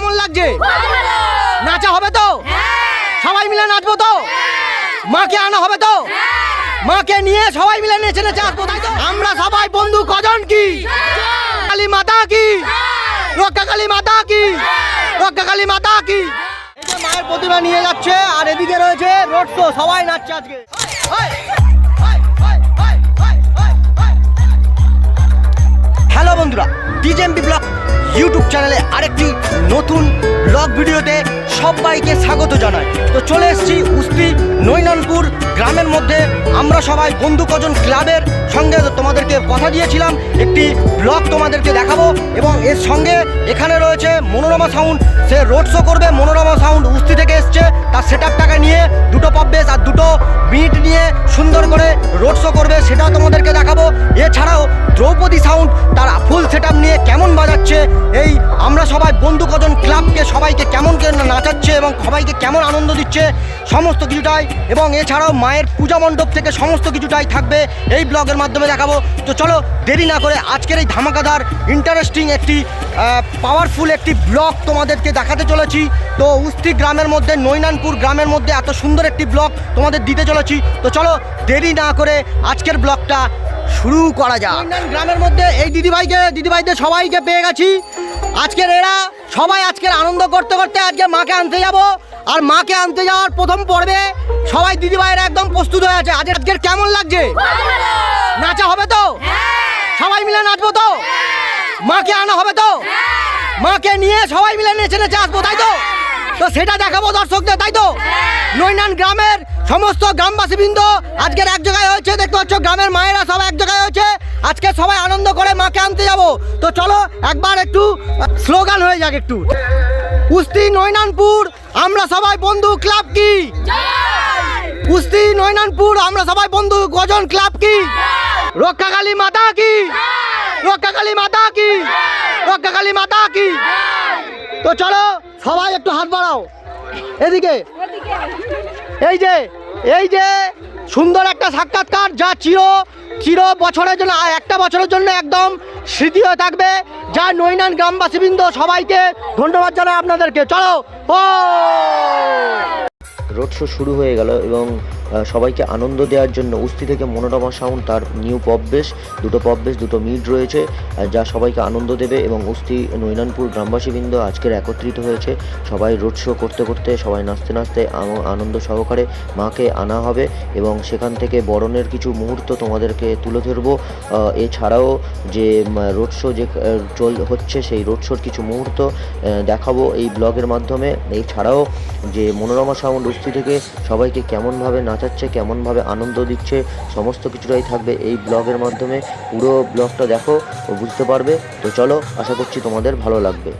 লাগছে? নাচা হবে তো? সবাই মিলে নাচবো তো? মাকে আনা হবে তো? মাকে নিয়ে সবাই মিলে নেচে নেচে আসব তাই তো? আমরা সবাই বন্ধু কজন কি? কালী মাতা কি? রক্ষা কালী মাতা কি? রক্ষা কালী মাতা কি? মায়ের প্রতিমা নিয়ে যাচ্ছে আর এদিকে রয়েছে রোড শো সবাই নাচছে আজকে। হ্যালো বন্ধুরা ডিজেএমবি ব্লগ ইউটিউব চ্যানেলে আরেকটি নতুন ব্লগ ভিডিওতে সবাইকে স্বাগত জানাই। তো চলে এসেছি উস্তি, নৈনানপুর গ্রামের মধ্যে। আমরা সবাই বন্ধু কজন ক্লাবের সঙ্গে তোমাদেরকে কথা দিয়েছিলাম, একটি ব্লগ তোমাদেরকে দেখাবো এবং এর সঙ্গে এখানে রয়েছে মনোরমা সাউন্ড সে রোড শো করবে, মনোরমা সাউন্ড উস্তি থেকে এসছে, তার সেট টাকা নিয়ে দুটো পব্বেস আর দুটো বিট নিয়ে সুন্দর করে রোড শো করবে, সেটাও তোমাদেরকে দেখাবো। এছাড়াও দ্রৌপদী সাউন্ড তার ফুল সেট নিয়ে কেমন বাজাচ্ছে, এই আমরা সবাই বন্ধু কজন ক্লাবকে সবাইকে কেমন নাচাচ্ছে এবং সবাইকে কেমন আনন্দ দিচ্ছে, সমস্ত কিছুটাই। এবং এছাড়াও মায়ের পূজা মণ্ডপ থেকে সমস্ত কিছুটাই থাকবে এই ব্লগের মাধ্যমে দেখাবো। তো চলো, দেরি না করে আজকের এই ধামাকাদার ইন্টারেস্টিং একটি পাওয়ারফুল একটি ব্লগ তোমাদেরকে দেখাতে চলেছি। তো উস্তি গ্রামের মধ্যে, নৈনানপুর গ্রামের মধ্যে এত সুন্দর একটি ব্লগ তোমাদের দিতে চলেছি। তো চলো, দেরি না করে আজকের ব্লগটা শুরু করা যাক। গ্রামের মধ্যে, এই দিদিভাইকে, দিদিভাইদের সবাইকে পেয়ে গেছি। আজকের এরা সবাই আজকের আনন্দ করতে করতে আজকে মাকে আনতে যাব। আর মাকে আনতে যাওয়ার প্রথম পর্বে সবাই দিদিভাইরা একদম প্রস্তুত হয়ে আছে। আজকে আজকের কেমন লাগছে? নাচা হবে তো? সবাই মিলে নাচবো তো? মাকে আনা হবে তো? মাকে নিয়ে সবাই মিলে নেচে নেচে আসব তাই তো? তো সেটা দেখাবো দর্শকদের তাই তো? নৈনান গ্রামের সমস্ত গ্রামবাসী বৃন্দ আজকের এক জায়গায় হয়েছে দেখতে পাচ্ছ গ্রামের মায়েরা সব এক জায়গায় হয়েছে। আজকে সবাই আনন্দ করে মাকে আনতে যাব। তো চলো একবার একটু স্লোগান হয়ে যাক একটু। কুস্তি নৈনানপুর আমরা সবাই বন্ধু ক্লাব কি? কুস্তি নৈনানপুর আমরা সবাই বন্ধু গজন ক্লাব কি? রক্ষাকালী মাতা কি? রক্ষাকালী মাতা কি? রক্ষাকালী মাতা কি? তো চলো, সবাই একটু হাত বাড়াও। এদিকে। এই যে এই যে, সুন্দর একটা সাক্ষাৎকার যা চির চির বছরের জন্য একটা বছরের জন্য একদম স্মৃতি হয়ে থাকবে। যা নৈনান গ্রামবাসীবৃন্দ সবাইকে ধন্যবাদ জানাই আপনাদেরকে। চলো ও রোড শো শুরু হয়ে গেল এবং সবাইকে আনন্দ দেওয়ার জন্য উস্তি থেকে মনোরমা সাউন্ড, তার নিউ পপ বেশ দুটো পপ বেশ দুটো মিড রয়েছে যা সবাইকে আনন্দ দেবে এবং উস্তি নৈনানপুর গ্রামবাসীবৃন্দ আজকের একত্রিত হয়েছে। সবাই রোড শো করতে করতে, সবাই নাচতে নাচতে আনন্দ সহকারে মাকে আনা হবে এবং সেখান থেকে বরণের কিছু মুহূর্ত তোমাদেরকে তুলে ধরবো। এছাড়াও যে রোড শো যে চল, হচ্ছে সেই রোড শোর কিছু মুহূর্ত দেখাবো এই ব্লগের মাধ্যমে। এছাড়াও যে মনোরমা সাউন্ড উস্তি থেকে সবাইকে কেমনভাবে নাচাচ্ছে কেমনভাবে আনন্দ দিচ্ছে সমস্ত কিছুটাই থাকবে এই ব্লগের মাধ্যমে। পুরো ব্লগটা দেখো ও বুঝতে পারবে। তো চলো আশা করছি তোমাদের ভালো লাগবে।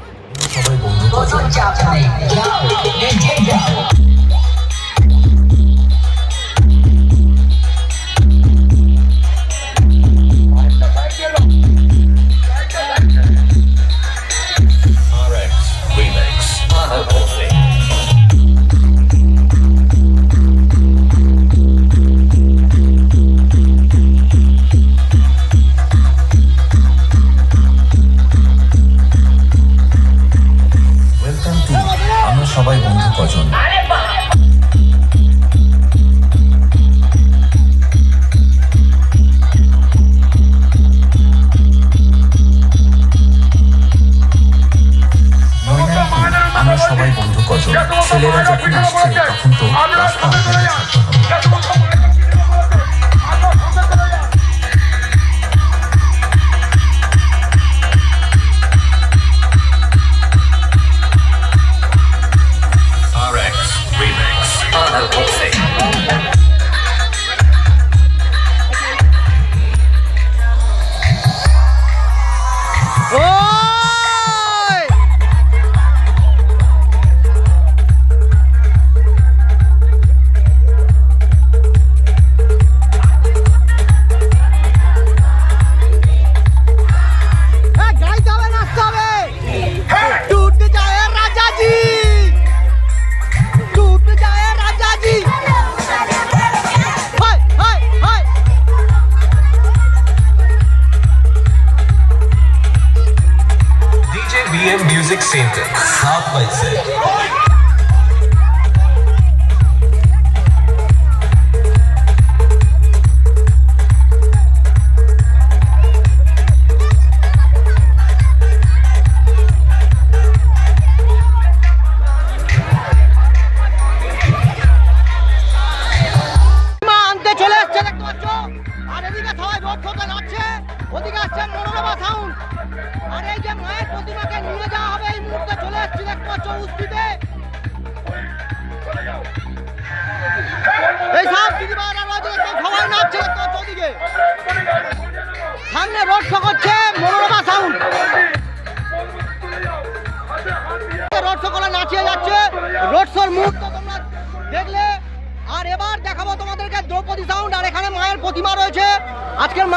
Music scene. Half myself.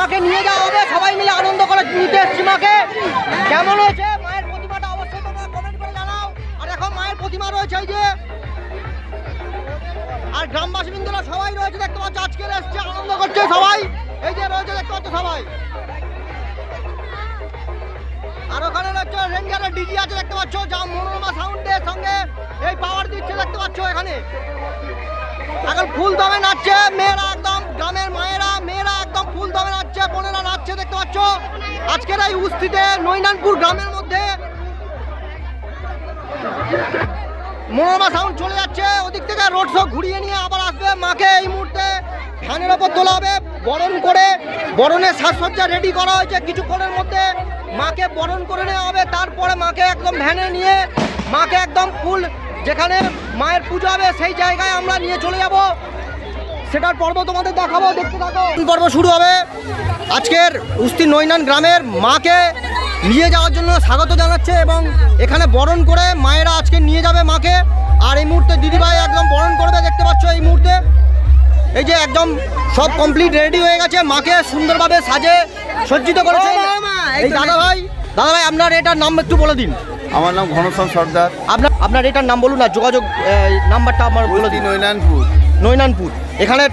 মাকে নিয়ে যাওয়া হবে। সবাই মিলে আনন্দ করে নিতে এসছি মাকে। কেমন হয়েছে? মায়ের প্রতিমাটা অবশ্যই তোমরা কমেন্ট করে জানাও। আর এখন মায়ের প্রতিমা রয়েছে এই যে। আর গ্রামবাসী সবাই রয়েছে, দেখতে পাচ্ছ, আজকের এসছে, আনন্দ করছে সবাই। এই যে রয়েছে, দেখতে পাচ্ছ সবাই। আর ওখানে রয়েছে রেঞ্জারের ডিজি আছে, দেখতে পাচ্ছ, যা মনোরমা সাউন্ডের সঙ্গে এই পাওয়ার দিচ্ছে, দেখতে পাচ্ছ এখানে। এখন ফুল দমে নাচছে, মেয়েরা একদম, গ্রামের মায়েরা, মেয়েরা নাচছে বোনেরা নাচছে, দেখতে পাচ্ছ? আজকের এই উস্তিতে নৈনানপুর গ্রামের মধ্যে মনোরমা সাউন্ড চলে যাচ্ছে। ওদিক থেকে রোড শো ঘুরিয়ে নিয়ে আবার আসবে মাকে এই মুহূর্তে। ফ্যানের ওপর তোলা হবে বরণ করে। বরণের সাজসজ্জা রেডি করা হয়েছে কিছুক্ষণের মধ্যে। মাকে বরণ করে নেওয়া হবে, তারপরে মাকে একদম ভ্যানে নিয়ে, মাকে একদম ফুল যেখানে মায়ের পুজো হবে সেই জায়গায় আমরা নিয়ে চলে যাব। সেটার পর্ব তোমাদের দেখাবো দেখতে থাকো। পর্ব শুরু হবে। আজকের উস্তি নৈনান গ্রামের মাকে নিয়ে যাওয়ার জন্য স্বাগত জানাচ্ছে এবং এখানে বরণ করে মায়েরা আজকে নিয়ে যাবে মাকে। আর এই মুহূর্তে দিদিভাই একদম বরণ করবে দেখতে পাচ্ছ এই মুহূর্তে। এই যে একদম সব কমপ্লিট রেডি হয়ে গেছে মাকে সুন্দরভাবে সাজে সজ্জিত করেছে। এই দাদা ভাই দাদা ভাই আপনার এটার নাম একটু বলে দিন। আমার নাম ঘনশ্যাম সর্দার। আপনার আপনার এটার নাম বলুন না যোগাযোগ নাম্বারটা আমার বলে দিন। নৈনানপুর। নৈনানপুর। এখানে।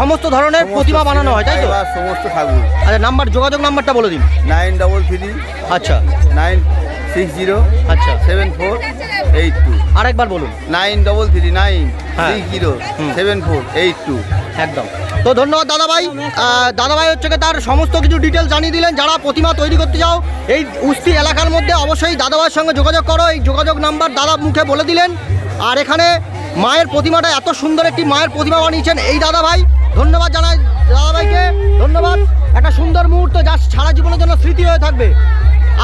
সমস্ত ধরনের প্রতিমা বানানো হয় তাই তো? সমস্ত ঠাকুর। আচ্ছা নাম্বার যোগাযোগ নাম্বারটা বলে দিন। নাইন ডবল থ্রি আচ্ছা। নাইন সিক্স জিরো আচ্ছা। Seven four eight two. আরেকবার বলুন। নাইন ডবল থ্রি নাইন হ্যাঁ। Six zero seven four eight two. একদম। তো ধন্যবাদ দাদাভাই। দাদাভাই হচ্ছে তার সমস্ত কিছু ডিটেলস জানিয়ে দিলেন। যারা প্রতিমা তৈরি করতে যাও এই উস্তি এলাকার মধ্যে অবশ্যই দাদাভাইয়ের সঙ্গে যোগাযোগ করো। এই যোগাযোগ নাম্বার দাদা মুখে বলে দিলেন। আর এখানে মায়ের প্রতিমাটা এত সুন্দর একটি মায়ের প্রতিমা বানিয়েছেন এই দাদাভাই। ধন্যবাদ জানাই দাদা ভাইকে ধন্যবাদ। একটা সুন্দর মুহূর্ত যা সারা জীবনের জন্য স্মৃতি হয়ে থাকবে।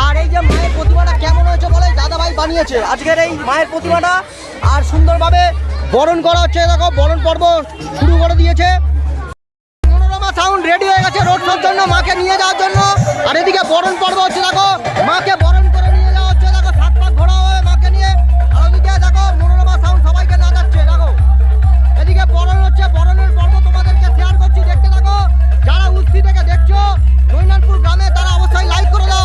আর এই যে মায়ের প্রতিমাটা কেমন হয়েছে বলে দাদাভাই বানিয়েছে? আজকের এই মায়ের প্রতিমাটা আর সুন্দরভাবে বরণ করা হচ্ছে। দেখো, বরণ পর্ব শুরু করে দিয়েছে। মনোরমা সাউন্ড রেডি হয়ে গেছে। রোড শোর জন্য মাকে নিয়ে যাওয়ার জন্য। আর এদিকে বরণ পর্ব হচ্ছে, দেখো, মাকে বরণ দেখছ? নৈনানপুর গ্রামে তারা অবশ্যই লাইক করে দাও।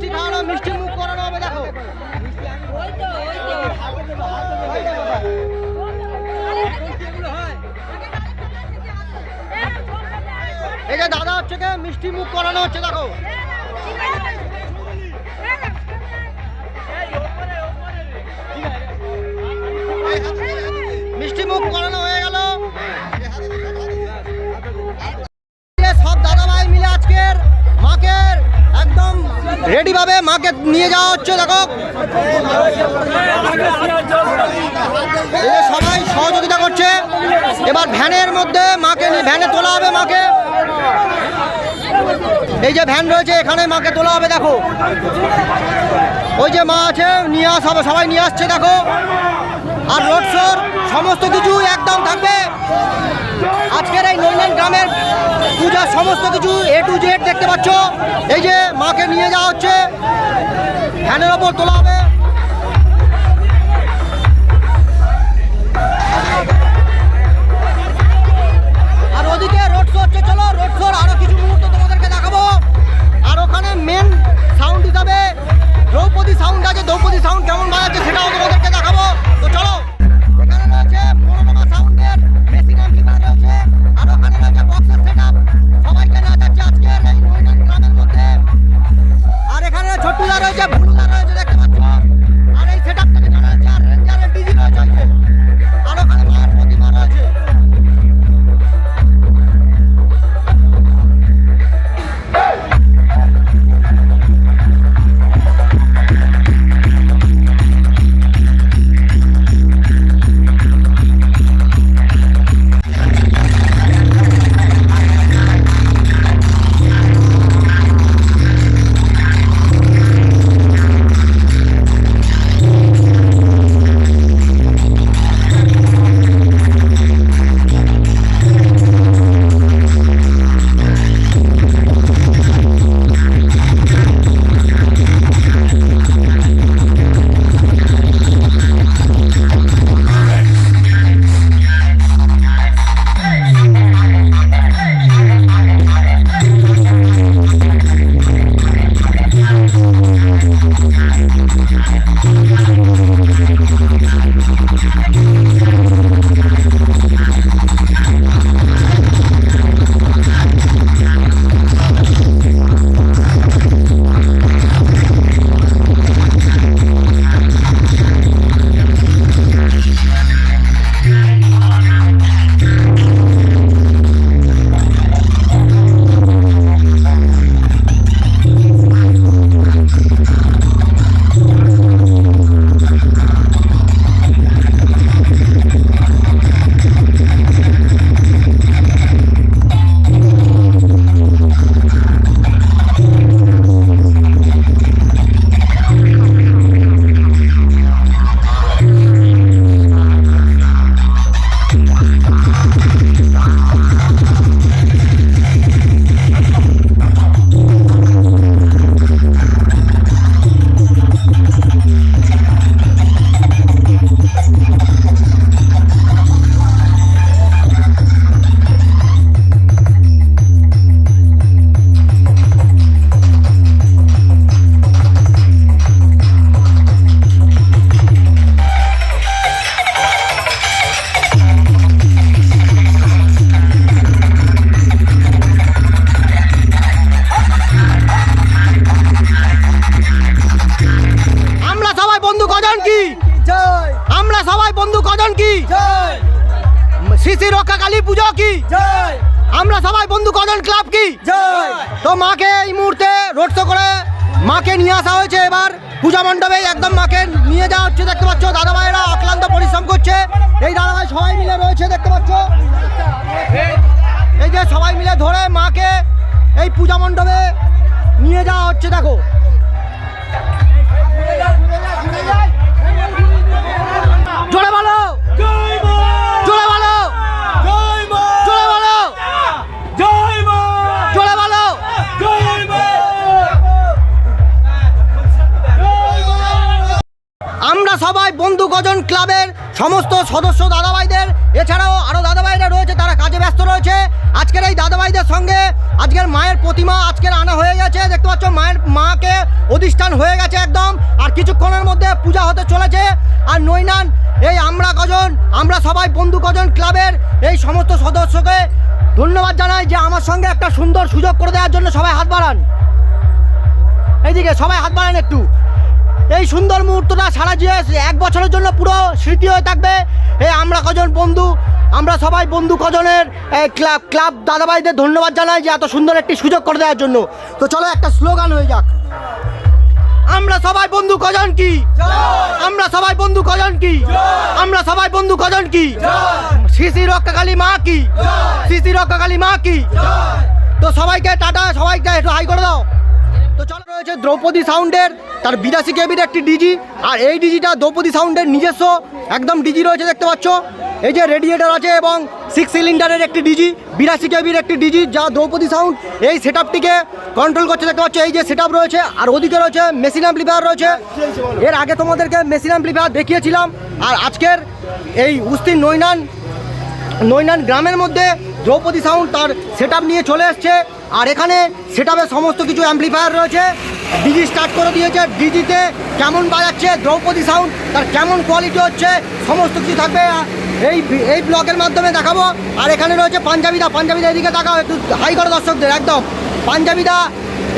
মিষ্টি খাওয়ানো মিষ্টি মুখ করানো হবে, দেখো। এই যে দাদা হচ্ছে মিষ্টি মুখ করানো হচ্ছে, দেখো। মিষ্টি মুখ করানো রেডি ভাবে মাকে নিয়ে যাওয়া হচ্ছে, দেখো। সবাই সহযোগিতা করছে। এবার ভ্যানের মধ্যে মাকে ভ্যানে তোলা হবে মাকে। এই যে ভ্যান রয়েছে, এখানে মাকে তোলা হবে, দেখো। ওই যে মা আছে, নিয়ে আসা হবে, সবাই নিয়ে আসছে, দেখো। আর রোড শোর সমস্ত কিছু একদম থাকবে। আজকের এই নৈনান গ্রামের পূজার সমস্ত কিছু এ টু জেড দেখতে পাচ্ছ। এই যে মাকে নিয়ে যাওয়া হচ্ছে। ভ্যানের ওপর তোলা হবে। আর ওদিকে রোড হচ্ছে চলো। রোড শোর আরও কিছু আর ওখানে মেন সাউন্ড দ্রৌপদী সাউন্ড আছে। দ্রৌপদী সাউন্ড কেমন বাজাচ্ছে সেটাও তোমাদেরকে দেখাবো। মণ্ডপে একদম মাকে নিয়ে যাওয়া হচ্ছে, দেখতে পাচ্ছ? দাদা ভাইরা অক্লান্ত পরিশ্রম করছে। এই দাদা ভাই সবাই মিলে রয়েছে, দেখতে পাচ্ছ? এই যে সবাই মিলে ধরে মাকে এই পূজা মণ্ডপে নিয়ে যাওয়া হচ্ছে, দেখো। সমস্ত সদস্য দাদাভাইদের, এছাড়াও আরও দাদাভাইরা রয়েছে, তারা কাজে ব্যস্ত রয়েছে। আজকের এই দাদাভাইদের সঙ্গে আজকের মায়ের প্রতিমা আজকের আনা হয়ে গেছে, দেখতে পাচ্ছ মায়ের মাকে অধিষ্ঠান হয়ে গেছে একদম, আর কিছুক্ষণের মধ্যে পূজা হতে চলেছে। আর নৈনান, এই আমরা কজন আমরা সবাই বন্ধু কজন ক্লাবের এই সমস্ত সদস্যকে ধন্যবাদ জানাই যে আমার সঙ্গে একটা সুন্দর সুযোগ করে দেওয়ার জন্য সবাই হাত বাড়ান। এইদিকে সবাই হাত বাড়ান একটু। এই সুন্দর মুহূর্তটা সারা যে এক বছরের জন্য পুরো স্মৃতি হয়ে থাকবে। এই আমরা কজন বন্ধু? আমরা সবাই বন্ধু কজনের ক্লাব ক্লাব দাদাভাইদের ধন্যবাদ জানাই যে এত সুন্দর একটি সুযোগ করে দেওয়ার জন্য। তো চলো একটা স্লোগান হয়ে যাক। আমরা সবাই বন্ধু কজন কি? আমরা সবাই বন্ধু কজন কি? আমরা সবাই বন্ধু কজন কি? শিশি রক্ষাকালী মা কি? শিশি রক্ষাকালী মা কি? তো সবাইকে টাটা, সবাইকে রয়েছে দ্রৌপদী সাউন্ডের, তার বিরাশি কেবির একটি ডিজি, আর এই ডিজিটা দ্রৌপদী সাউন্ডের নিজস্ব, একদম ডিজি রয়েছে দেখতে পাচ্ছ। এই যে রেডিয়েটার আছে এবং সিক্স সিলিন্ডারের একটি ডিজি, বিরাশি কেবির একটি ডিজি, যা দ্রৌপদী সাউন্ড এই সেট কন্ট্রোল করছে দেখতে পাচ্ছ। এই যে সেট রয়েছে, আর ওদিকে রয়েছে মেশিন অ্যাম্পলিফায়ার রয়েছে। এর আগে তোমাদেরকে মেশিন অ্যাম্পলিফায়ার দেখিয়েছিলাম, আর আজকের এই উস্তির নৈনান নৈনান গ্রামের মধ্যে দ্রৌপদী সাউন্ড তার সেট নিয়ে চলে এসছে। আর এখানে সেট সমস্ত কিছু অ্যাম্পলিফায়ার রয়েছে। ডিজি স্টার্ট করে দিয়েছে। ডিজিতে কেমন বাজাচ্ছে, দ্রৌপদী সাউন্ড তার কেমন কোয়ালিটি হচ্ছে, সমস্ত কিছু থাকবে। এই এই ব্লগের মাধ্যমে দেখাবো। আর এখানে রয়েছে পাঞ্জাবিদা। পাঞ্জাবিদা এদিকে দেখাও একটু হাই করে দর্শকদের, একদম। পাঞ্জাবিদা,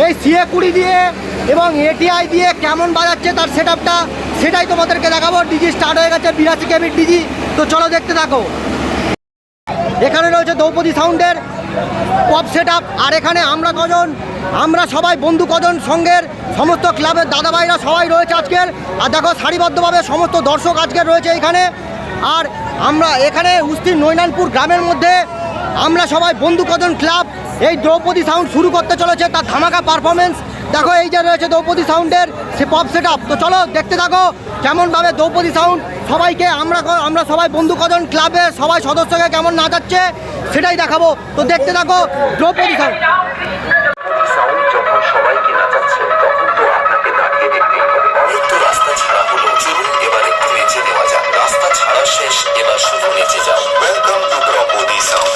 এই সিএ কুড়ি দিয়ে এবং এটিআই দিয়ে কেমন বাজাচ্ছে তার সেট সেটাই তোমাদেরকে দেখাবো। ডিজি স্টার্ট হয়ে গেছে, বিরাশি কেবির ডিজি তো চলো দেখতে থাকো। এখানে রয়েছে দ্রৌপদী সাউন্ডের পপ সেট আর এখানে আমরা কজন? আমরা সবাই বন্ধু কজন সঙ্গের? সমস্ত ক্লাবের দাদাভাইরা সবাই রয়েছে আজকের। আর দেখো, সারিবদ্ধভাবে সমস্ত দর্শক আজকের রয়েছে এখানে। আর আমরা এখানে উস্তির নৈনানপুর গ্রামের মধ্যে আমরা সবাই বন্ধু কজন ক্লাব, এই দ্রৌপদী সাউন্ড শুরু করতে চলেছে, তার ধামাকা পারফরমেন্স দেখো, এই যে রয়েছে দ্রৌপদী সাউন্ডের সে পপ সেট আপ তো চলো, দেখতে থাকো, কেমনভাবে দ্রৌপদী সাউন্ড সবাইকে, আমরা আমরা সবাই বন্ধু কজন ক্লাবের সবাই সদস্যকে কেমন নাচাচ্ছে, সেটাই দেখাবো। তো দেখতে থাকো, দ্রৌপদী সাউন্ড। এবার শুধু নেচে যাও welcome to Draupadi sound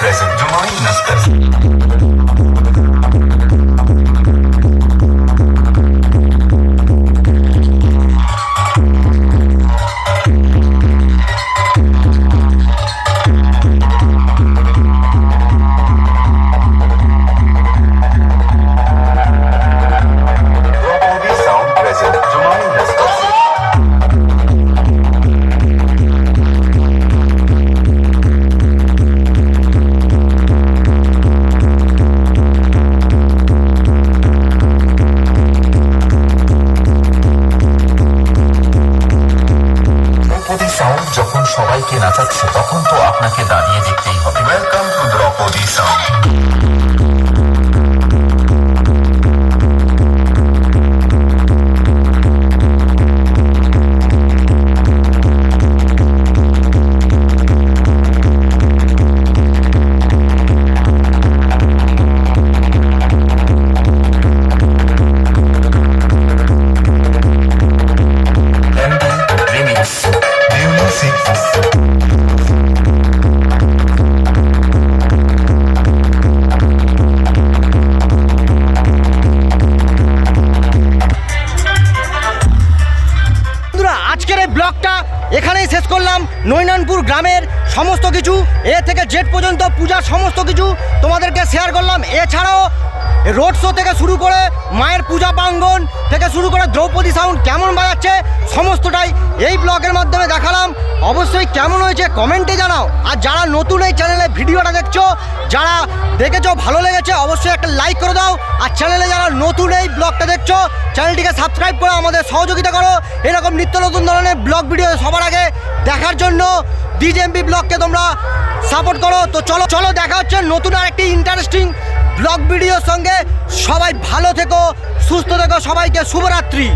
surpresa de uma inaspeção. তো আপনাকে দাঁড়িয়ে দেখতেই হবে welcome to Draupadi sound Nainanpur গ্রামের সমস্ত কিছু। এ থেকে জেট পর্যন্ত পূজার সমস্ত কিছু তোমাদেরকে শেয়ার করলাম। এছাড়াও রোড শো থেকে শুরু করে মায়ের পূজা প্রাঙ্গণ থেকে শুরু করে দ্রৌপদী সাউন্ড কেমন বাজাচ্ছে, সমস্তটাই এই ব্লগের মাধ্যমে দেখালাম। অবশ্যই কেমন হয়েছে কমেন্টে জানাও। আর যারা নতুন এই চ্যানেলে ভিডিওটা দেখছ, যারা দেখেছ, ভালো লেগেছে, অবশ্যই একটা লাইক করে দাও। আর চ্যানেলে যারা নতুন এই ব্লগটা দেখছ চ্যানেলটিকে সাবস্ক্রাইব করে আমাদের সহযোগিতা করো। এরকম নিত্য নতুন ধরনের ব্লগ ভিডিও সবার আগে দেখার জন্য ডিজেএমপি ব্লগকে তোমরা সাপোর্ট করো। তো চলো চলো, দেখা হচ্ছে নতুন আরেকটি ইন্টারেস্টিং ব্লগ ভিডিওর সঙ্গে সবাই ভালো থেকো সুস্থ থেকো সবাইকে শুভরাত্রি।